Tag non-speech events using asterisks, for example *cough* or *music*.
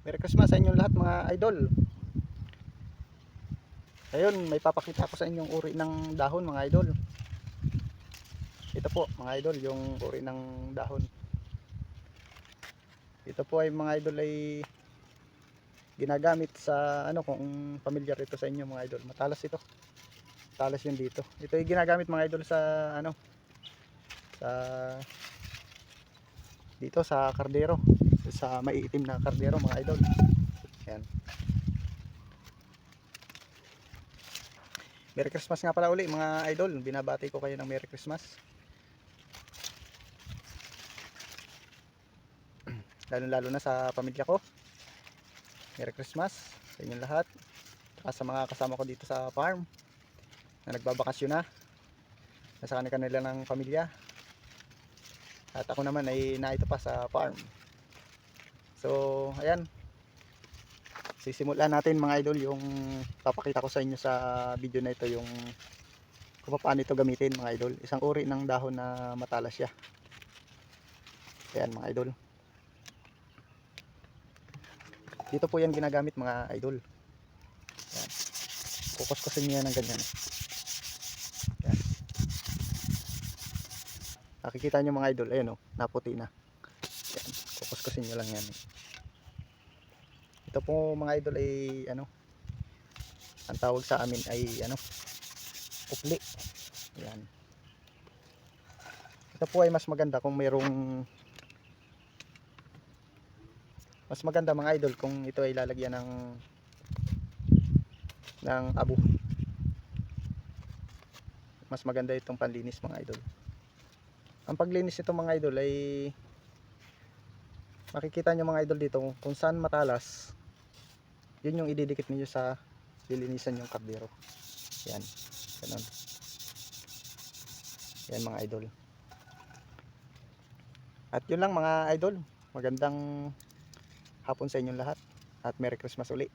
Merry Christmas sa inyong lahat mga idol. Ayun, may papakita ko sa inyong uri ng dahon mga idol. Ito po mga idol, yung uri ng dahon. Ito po ay mga idol ay ginagamit sa ano kung familiar ito sa inyo mga idol. Matalas ito. Matalas yun dito. Ito ay ginagamit mga idol sa ano sa dito sa kardero sa maiitim na kardero mga idol. Yan Merry Christmas nga pala uli mga idol. Binabati ko kayo ng Merry Christmas. *clears throat* Lalo lalo na sa pamilya ko. Merry Christmas sa inyong lahat. At sa mga kasama ko dito sa farm na nagbabakasyon na. Nasa kanila ng pamilya. At ako naman ay naito pa sa farm. So, ayan. Sisimulan natin mga idol yung papakita ko sa inyo sa video na ito yung kung paano ito gamitin mga idol. Isang uri ng dahon na matalas siya. Ayan mga idol. Dito po yan ginagamit mga idol. Ayan. Kukuskusin niya ng ganyan. Nakikita nyo mga idol, ayun o, naputi na. Kukuskusin nyo lang yan. Ito po mga idol ay, ano, ang tawag sa amin ay, ano, upli. Yan. Ito po ay mas maganda kung mayroong, mas maganda mga idol kung ito ay lalagyan ng, ng abo. Mas maganda itong panlinis mga idol ang paglinis nito mga idol ay makikita nyo mga idol dito kung saan matalas yun yung ididikit niyo sa lilinisan yung kardero. Yan ganun. Yan mga idol. At yun lang mga idol. Magandang hapon sa inyong lahat. At Merry Christmas uli